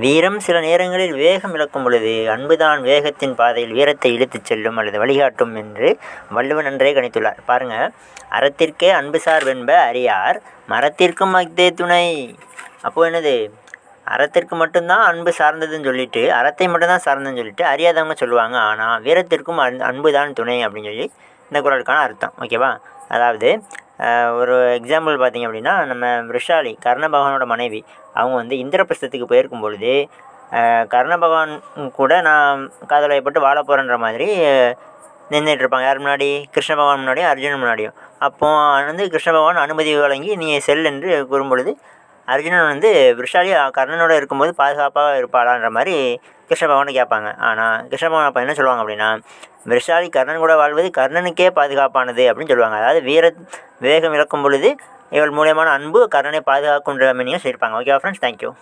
வீரம் சில நேரங்களில் வேகம் இழக்கும் பொழுது அன்புதான் வேகத்தின் பாதையில் வீரத்தை இழுத்துச் செல்லும் அல்லது வழிகாட்டும் என்று வள்ளுவன் நன்றே கணித்துள்ளார். பாருங்க அறத்திற்கே அன்பு சார் வென்ப அறியார் மரத்திற்கும் அக்தே துணை. அப்போது என்னது? அறத்திற்கு மட்டும்தான் அன்பு சார்ந்ததுன்னு சொல்லிட்டு அறத்தை மட்டும்தான் சார்ந்ததுன்னு சொல்லிட்டு அறியாதவங்க சொல்லுவாங்க. ஆனால் வீரத்திற்கும் அன் அன்பு தான் துணை அப்படின்னு சொல்லி இந்த குரலுக்கான அர்த்தம். ஓகேவா? அதாவது ஒரு எக்ஸாம்பிள் பார்த்தீங்க அப்படின்னா நம்ம விஷாலி கர்ண பகவானோட மனைவி. அவங்க வந்து இந்திரபிரஸ்தத்துக்கு போயிருக்கும் பொழுது கர்ணபகவான் கர்ண பகவான் கூட நான் காதல் வயப்பட்டு வாழ போகிறேன்ற மாதிரி நின்றுட்டு இருப்பாங்க. யார் முன்னாடி? கிருஷ்ண பகவான் முன்னாடியும் அர்ஜுனன் முன்னாடியும். அப்போ வந்து கிருஷ்ண பகவான் அனுமதி வழங்கி நீ செல் என்று கூறும்பொழுது அர்ஜுனன் வந்து விஷாலி கர்ணனோட இருக்கும்போது பாதுகாப்பாக இருப்பாளான்ற மாதிரி கிருஷ்ண பகவானை கேட்பாங்க. ஆனால் கிருஷ்ண பகவான் அப்போ என்ன சொல்லுவாங்க அப்படின்னா விஷாலி கர்ணன் கூட வாழ்வது கர்ணனுக்கே பாதுகாப்பானது அப்படின்னு சொல்லுவாங்க. அதாவது வீர வேகம் இழக்கும் பொழுது இவள் மூலியமான அன்பு கர்ணனை பாதுகாக்கும்ன்ற மீனிங்கும் சொல்லியிருப்பாங்க ஓகேவா ஃப்ரெண்ட்ஸ் தேங்க்யூ